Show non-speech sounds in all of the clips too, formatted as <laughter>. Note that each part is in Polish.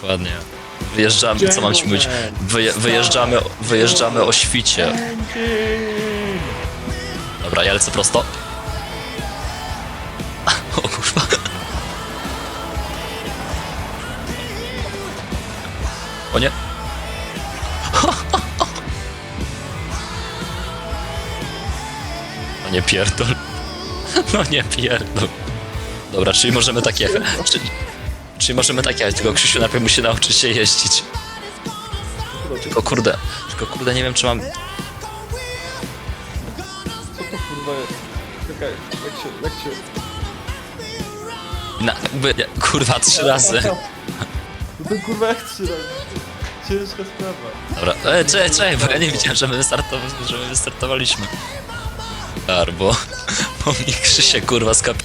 Dokładnie. Wyjeżdżamy, co mam ci mówić? Wyje, wyjeżdżamy, wyjeżdżamy o świcie. Dobra, ja lecę prosto. <laughs> O kurwa. O nie. <laughs> No nie pierdol. <laughs> No nie pierdol. Dobra, czyli możemy tak jechać. Czyli, możemy tak jechać, tylko Krzysiu najpierw musi nauczyć się jeździć. Tylko kurde, tylko kurde nie wiem czy mam... Co to kurwa jest? Czekaj, jak się, jak się... Na, jakby, kurwa trzy razy. <laughs> No to kurwa jak trzy razy? Ciężka sprawa. Dobra, e, czekaj, czekaj, bo ja nie widziałem, że my, wystartow że my wystartowaliśmy. Dar, bo, mnie Krzysie kurwa skapi...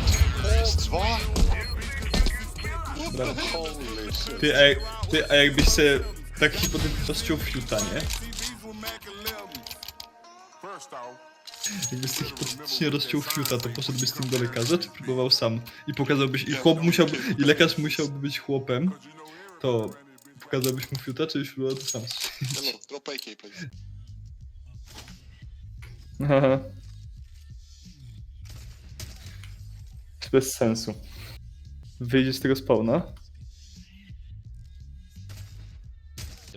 Nie. Ty, a, ty, a jakbyś sobie tak hipotetycznie rozciął fiuta, nie? Jakbyś sobie hipotetycznie rozciął fiuta, to poszedłbyś z tym do lekarza, czy próbował sam? I pokazałbyś, i chłop musiałby, i lekarz musiałby być chłopem, to pokazałbyś mu fiuta, czy już próbował to sam Hello, drop AK, please. Haha. Bez sensu. Wyjdzie z tego spawna?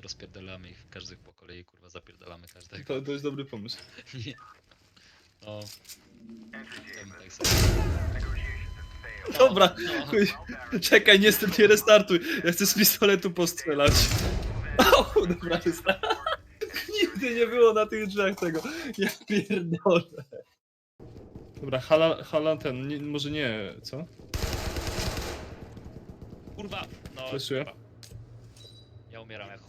Rozpierdalamy ich każdych po kolei, kurwa zapierdalamy każdego. To, to jest dobry pomysł. <laughs> No. Ja bym tak. Dobra, chuj. czekaj, niestety nie restartuj. Ja chcę z pistoletu postrzelać. <laughs> O, dobra, restart. <laughs> Nigdy nie było na tych drzwiach tego. Ja pierdolę. Dobra, hala, hala ten, nie, może nie, co? Kurwa! No, Fleszuję. kurwa. Ja umieram jak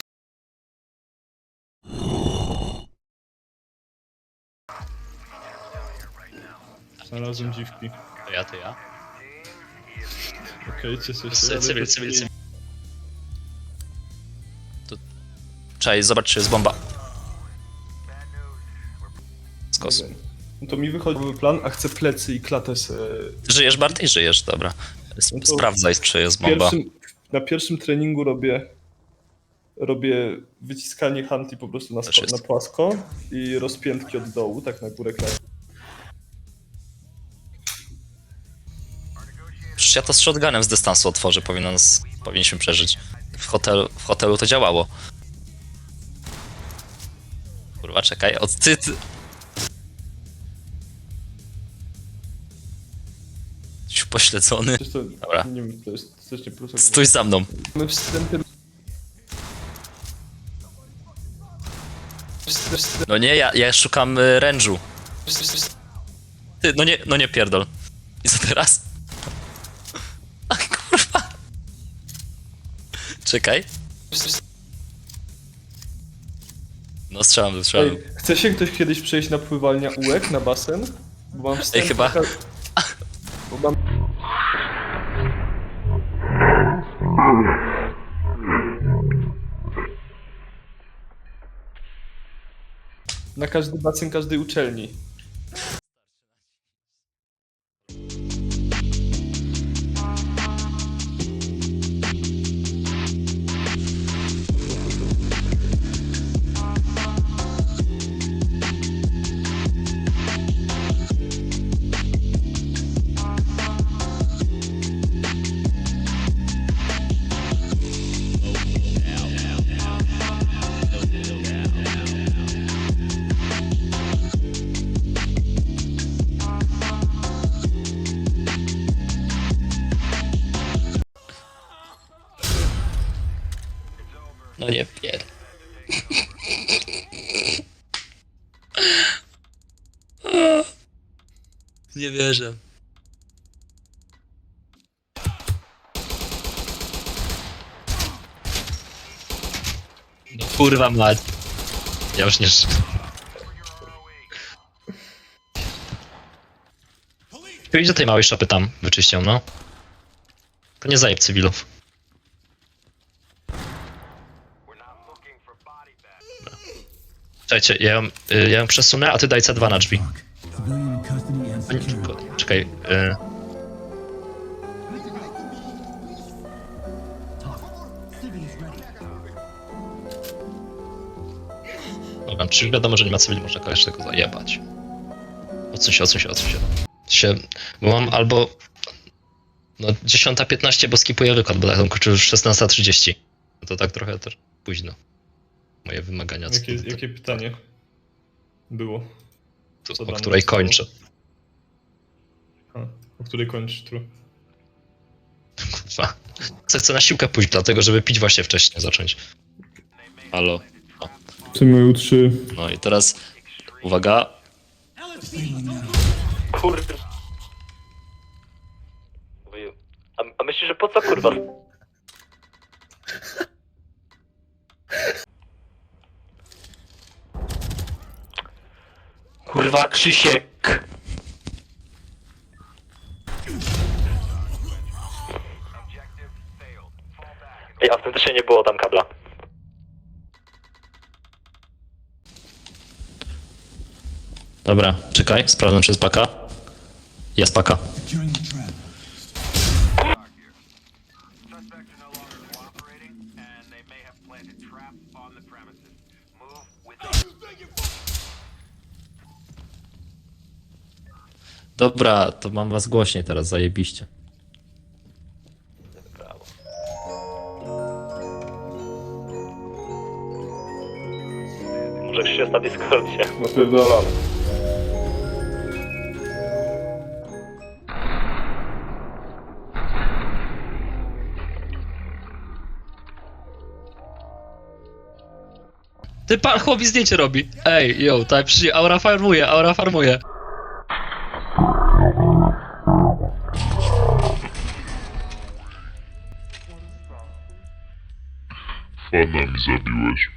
Znalazłem dziwki. To ja, to ja. Okej, cieszę się. Tu... Czekaj, zobacz czy jest bomba. Skos. No to mi wychodzi plan, a chcę plecy i klatę se... Żyjesz Bartek? Żyjesz, dobra. No to- Sprawdzaj czy jest bomba. Pierwszym, na pierwszym treningu robię robię wyciskanie handli po prostu na, Też spo, jest. na płasko i rozpiętki od dołu, tak na górę klatę. Przecież ja to z shotgunem z dystansu otworzę, powinno nas, powinniśmy przeżyć. W hotelu, w hotelu to działało. Kurwa, czekaj, od ty, ty. Pośledzony. Dobra. nie wiem, to jest też nie plus. Stój za mną. My wstępem... No nie, ja, ja szukam y, rężu. Ty, no nie, no nie pierdol. I co teraz? A kurwa. Czekaj. No strzelam, strzelam. Ej, chce się ktoś kiedyś przejść na pływalnia ułek, na basen? Bo mam wstęp... chyba- <laughs> Bo mam... Na każdy basen każdej uczelni. Nie wierzę. No kurwa mać. Ja już nie... ży- Ty idź do tej małej szopy tam, wyczyścią, no. To nie zajeb cywilów. Czekajcie, ja ją, y, ja ją przesunę, a ty daj C2 na drzwi. Czekaj, ready. Dobra, czy już wiadomo, że nie ma cywili, można kogoś tego zajebać. Odsuń się, odsuń się, odsuń się. się bo mam albo... No 10.15, bo skipuję wykład, bo tak on kończy już 16.30. No to tak trochę też późno. Moje wymagania co Jakie, do jakie pytanie było? co o której kończę. A, o której kończysz tru? Kurwa. Chcę, chcę na siłkę pójść, dlatego żeby pić właśnie wcześniej zacząć. Halo. CMU 3. No i teraz uwaga. Kurde. A, a myślisz, że po co kurwa? Kurwa Krzysiek. Ej, autentycznie nie było tam kabla. Dobra, czekaj, sprawdzam czy jest paka. Jest paka. Dobra, to mam was głośniej teraz, zajebiście. Ty pan chłopi zdjęcie robi. Ej, yo, tak przy aura farmuje, aura farmuje. Fana mi zabiłeś.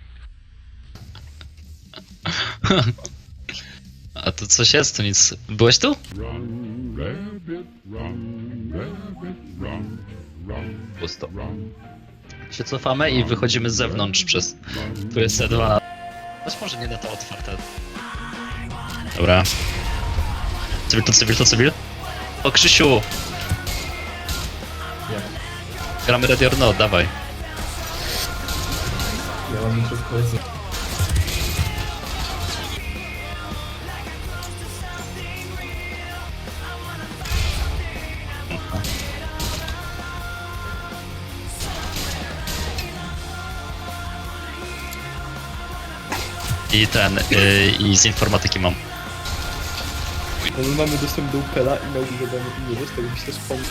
<laughs> A to coś jest, to nic. Byłeś tu? Pusto. Się cofamy i wychodzimy z zewnątrz przez... Tu jest C2. Być może nie na to otwarte. Dobra. Cywil to cywil to cywil? O Krzysiu! Gramy Ready or Not, dawaj. Ja mam muszę wchodzić. I ten, yy, i z informatyki mam. No my mamy dostęp do Upela i na używanie imienia, z tego myślę, że pomysł.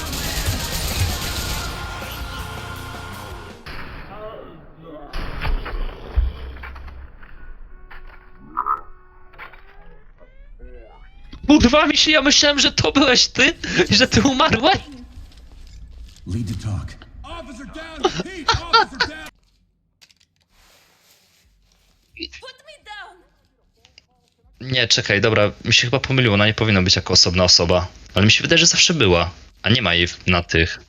Kurwa mi się, ja myślałem, że to byłeś ty i że ty umarłeś. Lead to talk. Officer down! Repeat! Officer down! Nie, czekaj, dobra, mi się chyba pomyliło, ona nie powinna być jako osobna osoba. Ale mi się wydaje, że zawsze była, a nie ma jej na tych.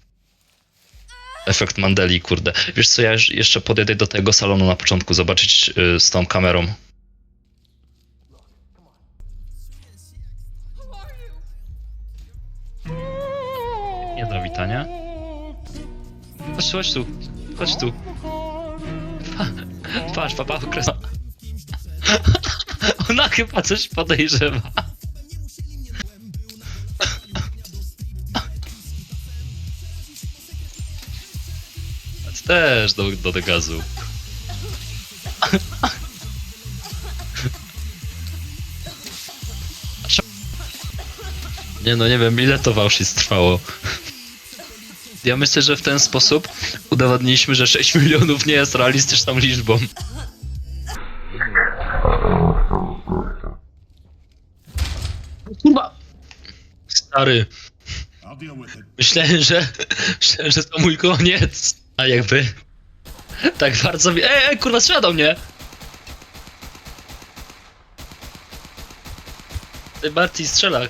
Efekt Mandeli, kurde. Wiesz co, ja jeszcze podejdę do tego salonu na początku, zobaczyć y, z tą kamerą. Nie do witania. Chodź, chodź tu, chodź tu. Patrz, papa okres. <laughs> Ona chyba coś podejrzewa. Też do, do, do gazu. Nie no, nie wiem ile to Wałszyc trwało. Ja myślę, że w ten sposób udowodniliśmy, że 6 milionów nie jest realistyczną liczbą. Stary, myślałem, że, myślałem, że to mój koniec. A jakby... Tak bardzo mi... Ej, ej, kurwa, strzela do mnie! Ty, Barty, strzela.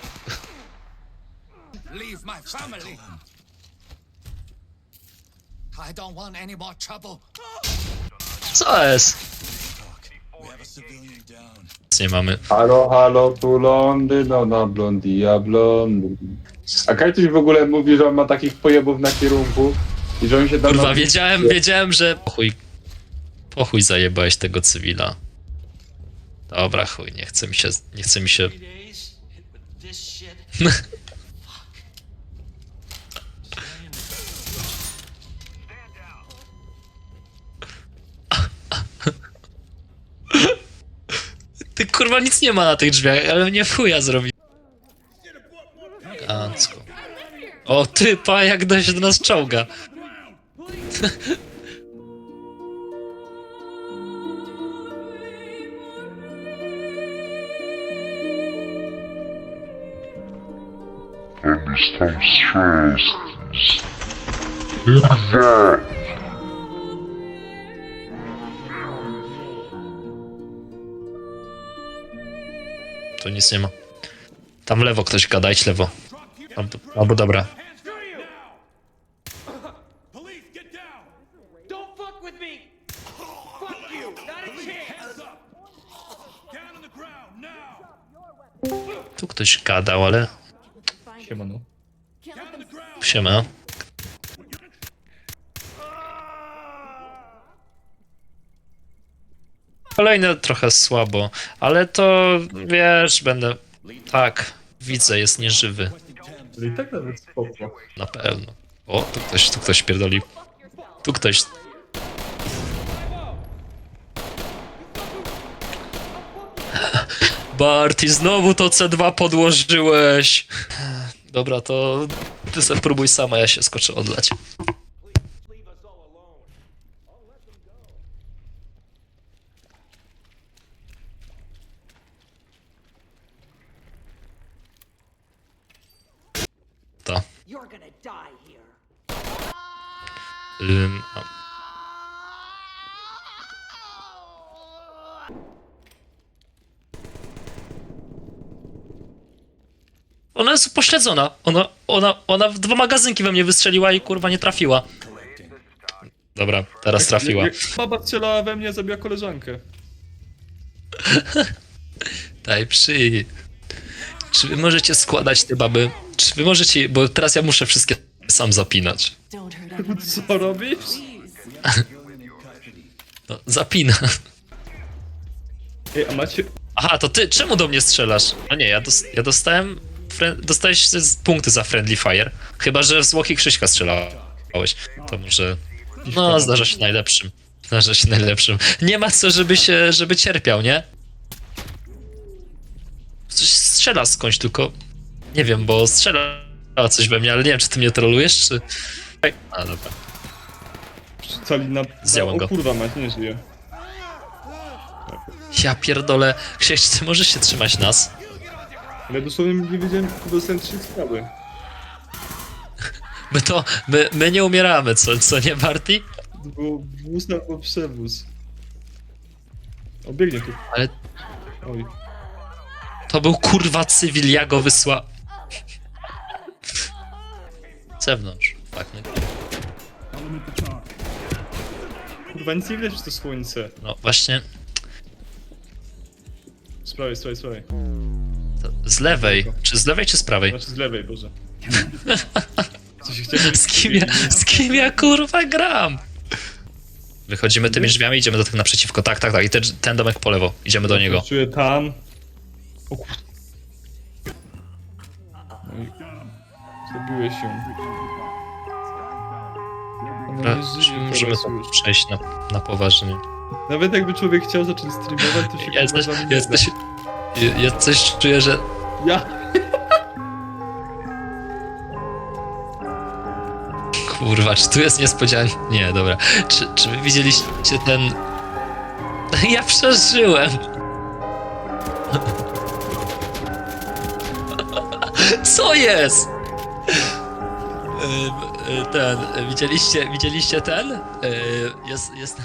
Leave my family. I don't want any more trouble. Co jest? We have a civilian down. Nic nie mamy. Halo, halo, tu Londyno na blondia blondy. A Kajtuś w ogóle mówi, że on ma takich pojebów na kierunku i że on się tam... Kurwa, na- wiedziałem, wiedziałem, że... Pochuj... Pochuj zajebałeś tego cywila. Dobra, chuj, nie chce mi się... Nie chce mi się... <laughs> Ty kurwa nic nie ma na tych drzwiach, ale mnie w chuja zrobi. Gancko. O ty, pa, jak da się do nas czołga. Tam strzał z... Kurwa! Tu nic nie ma. Tam w lewo ktoś gada, idź lewo. Albo, albo dobra. Tu ktoś gadał, ale... Siemano. Siema. Kolejne trochę słabo, ale to wiesz, będę. Tak, widzę, jest nieżywy. Ale i tak nawet spoko. Na pewno. O, tu ktoś, tu ktoś pierdoli. Tu ktoś. <laughs> Barty, znowu to C2 podłożyłeś. Dobra, to ty sobie próbuj sama, ja się skoczę odlać. Ym, a- Ona jest upośledzona. Ona, ona, ona w dwa magazynki we mnie wystrzeliła i kurwa nie trafiła. Dobra, teraz trafiła. Jak baba strzelała we mnie, zabiła koleżankę. <laughs> Daj przy. Czy wy możecie składać te baby? Czy wy możecie. Bo teraz ja muszę wszystkie sam zapinać. <laughs> Co robisz? No, zapina. Ej, a macie... Aha, to ty, czemu do mnie strzelasz? A nie, ja, dos ja dostałem. Dostałeś punkty za friendly fire. Chyba, że w zwłoki Krzyśka strzelałeś. To może. No, zdarza się najlepszym. Zdarza się najlepszym. Nie ma co, żeby się, żeby cierpiał, nie? Coś strzela skądś, tylko. Nie wiem, bo strzela coś we mnie, ale nie wiem, czy ty mnie trolujesz, czy. Ej, A, dobra. Cali na... Zjadłem o go. kurwa, mać nie żyje. Ja pierdolę. Krzyś, ty możesz się trzymać nas? Ale dosłownie nie wiedziałem, tylko dostałem trzy strzały. My to. My, my nie umieramy, co, co nie, Barty? To było wóz albo przewóz. O, biegnie tu. Ale Oj. To był kurwa cywil, ja go wysła. Zewnątrz. Tak, no, the talk. Kurwa, nic nie widać przez to słońce. no właśnie. Z prawej, z prawej, z prawej. to Z lewej. Czy z lewej, czy z prawej? Znaczy z lewej, Boże. <laughs> Co się chciałem... Z kim ja, z kim ja kurwa gram? Wychodzimy tymi drzwiami, idziemy do tych naprzeciwko. Tak, tak, tak. I ten, ten domek po lewo. Idziemy do niego. Czuję tam. O kur... No i... Dobra, nie żyje Możemy to przejść na, na poważnie. Nawet jakby człowiek chciał zacząć streamować, to się Ja coś, ja nie da. coś, ja, ja coś czuję, że Ja... <laughs> Kurwa, czy tu jest niespodzianka? Nie, dobra. Czy, czy wy widzieliście ten... <laughs> Ja przeżyłem! <laughs> Co jest? Ten, widzieliście, widzieliście ten? Y, Jest, jest